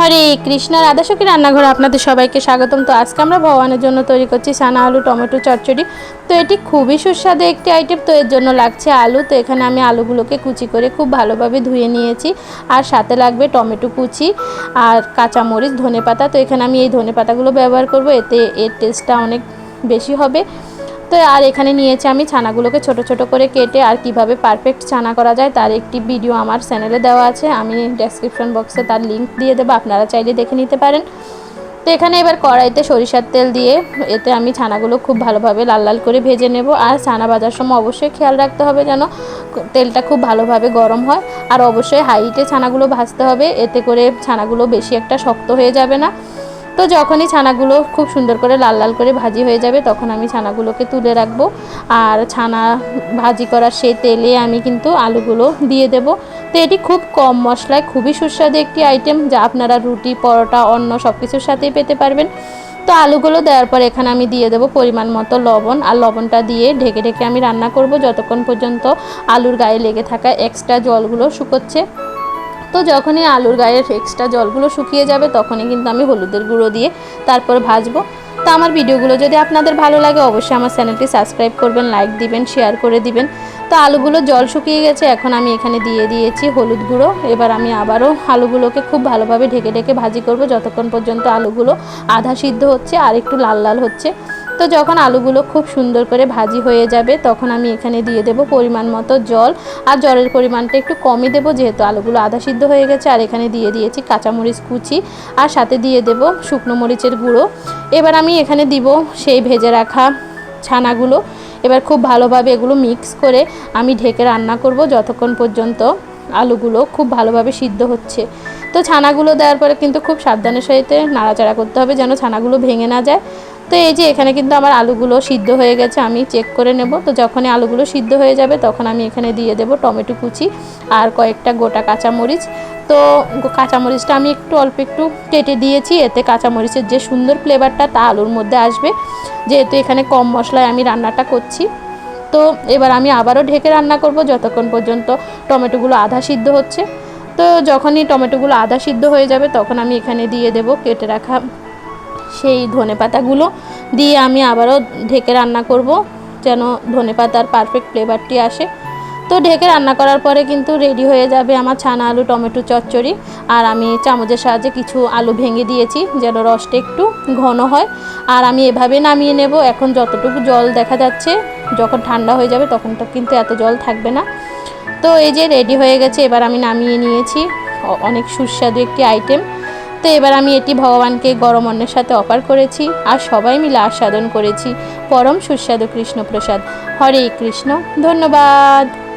হরে কৃষ্ণ রাধাসখী রান্নাঘরে, আপনাদের সবাইকে স্বাগতম। তো আজকে আমরা ভগবানের জন্য তৈরি করছি সানা আলু, টমেটো, চচ্চড়ি। তো এটি খুবই সুস্বাদু একটি আইটেম তো এর জন্য লাগছে আলু। তো এখানে আমি আলুগুলোকে কুচি করে খুব ভালোভাবে ধুয়ে নিয়েছি। আর সাথে লাগবে টমেটো কুচি আর কাঁচামরিচ ধনে পাতা তো এখানে আমি এই ধনে পাতাগুলো ব্যবহার করব, এতে এর টেস্টটা অনেক বেশি হবে। তো আর এখানে নিয়েছি আমি ছানাগুলোকে ছোট ছোট করে কেটে আর কীভাবে পারফেক্ট ছানা করা যায় তার একটি ভিডিও আমার চ্যানেলে দেওয়া আছে। আমি ডেসক্রিপশন বক্সে তার লিংক দিয়ে দেবো, আপনারা চাইলে দেখে নিতে পারেন। তো এখানে এবার কড়াইতে সরিষার তেল দিয়ে এতে আমি ছানাগুলো খুব ভালোভাবে লাল লাল করে ভেজে নেব। আর ছানা ভাজার সময় অবশ্যই খেয়াল রাখতে হবে যেন তেলটা খুব ভালোভাবে গরম হয়। আর অবশ্যই হাইটে ছানাগুলো ভাজতে হবে, এতে করে ছানাগুলো বেশি একটা শক্ত হয়ে যাবে না। তো যখনই ছানাগুলো খুব সুন্দর করে লাল লাল করে ভাজি হয়ে যাবে, তখন আমি ছানাগুলোকে তুলে রাখব। আর ছানা ভাজি করার সেই তেলে আমি কিন্তু আলুগুলো দিয়ে দেব। তো এটি খুব কম মশলায়, খুবই সুস্বাদু একটি আইটেম যা আপনারা রুটি, পরোটা অন্য সব কিছুর সাথেই পেতে পারবেন। তো আলুগুলো দেওয়ার পর এখানে আমি দিয়ে দেবো পরিমাণ মতো লবণ। আর লবণটা দিয়ে ঢেকে ঢেকে আমি রান্না করব। যতক্ষণ পর্যন্ত আলুর গায়ে লেগে থাকা এক্সট্রা জলগুলো শুকোচ্ছে তো যখনই আলুর গায়ের এক্সট্রা জলগুলো শুকিয়ে যাবে, তখনই কিন্তু আমি হলুদের গুঁড়ো দিয়ে তারপর ভাজবো। তো আমার ভিডিওগুলো যদি আপনাদের ভালো লাগে, অবশ্যই আমার চ্যানেলটি সাবস্ক্রাইব করবেন লাইক দিবেন শেয়ার করে দিবেন। তো আলুগুলো জল শুকিয়ে গেছে, এখন আমি এখানে দিয়ে দিয়েছি হলুদ গুঁড়ো। এবার আমি আবারও আলুগুলোকে খুব ভালোভাবে ঢেকে ঢেকে ভাজি করব, যতক্ষণ পর্যন্ত আলুগুলো আধা সিদ্ধ হচ্ছে আর একটু লাল লাল হচ্ছে। তো যখন আলুগুলো খুব সুন্দর করে ভাজি হয়ে যাবে, তখন আমি এখানে দিয়ে দেব পরিমাণ মতো জল। আর জলের পরিমাণটা একটু কমই দেবো, যেহেতু আলুগুলো আধা সিদ্ধ হয়ে গেছে, আর এখানে দিয়ে দিয়েছি কাঁচামরিচ কুচি। আর সাথে দিয়ে দেব শুকনো মরিচের গুঁড়ো। এবার আমি এখানে দিব সেই ভেজে রাখা ছানাগুলো। এবার খুব ভালোভাবে এগুলো মিক্স করে আমি ঢেকে রান্না করব যতক্ষণ পর্যন্ত আলুগুলো খুব ভালোভাবে সিদ্ধ হচ্ছে। তো ছানাগুলো দেওয়ার পরে কিন্তু খুব সাবধানের সহিত নাড়াচাড়া করতে হবে যেন ছানাগুলো ভেঙে না যায়। তো এই যে এখানে কিন্তু আমার আলুগুলো সিদ্ধ হয়ে গেছে, আমি চেক করে নেব। তো যখনই আলুগুলো সিদ্ধ হয়ে যাবে, তখন আমি এখানে দিয়ে দেব টমেটো কুচি আর কয়েকটা গোটা কাঁচামরিচ। তো কাঁচামরিচটা আমি একটু অল্প একটু কেটে দিয়েছি, এতে কাঁচামরিচের যে সুন্দর ফ্লেভারটা তা আলুর মধ্যে আসবে। যেহেতু এখানে কম মশলায় আমি রান্নাটা করছি। তো এবার আমি আবারও ঢেকে রান্না করব, যতক্ষণ পর্যন্ত টমেটোগুলো আধা সিদ্ধ হচ্ছে। তো যখনই টমেটোগুলো আধা সিদ্ধ হয়ে যাবে, তখন আমি এখানে দিয়ে দেব কেটে রাখা সেই ধনে পাতাগুলো দিয়ে আমি আবারও ঢেকে রান্না করব, যেন ধনে পাতার পারফেক্ট ফ্লেভারটি আসে। তো ঢেকে রান্না করার পরে কিন্তু রেডি হয়ে যাবে আমার ছানা আলু টমেটো চচ্চড়ি। আর আমি চামচের সাহায্যে কিছু আলু ভেঙে দিয়েছি, যেন রসটা একটু ঘন হয়। আর আমি এভাবে নামিয়ে নেব, এখন যতটুকু জল দেখা যাচ্ছে, যখন ঠান্ডা হয়ে যাবে তখন তো কিন্তু এত জল থাকবে না। তো এই যে রেডি হয়ে গেছে, এবার আমি নামিয়ে নিয়েছি। অনেক সুস্বাদু একটি আইটেম তো এবার আমি এটি ভগবানকে গরম অন্নের সাথে অফার করেছি আর সবাই মিলে আস্বাদন করেছি। পরম সুস্বাদু কৃষ্ণ প্রসাদ হরে কৃষ্ণ। ধন্যবাদ।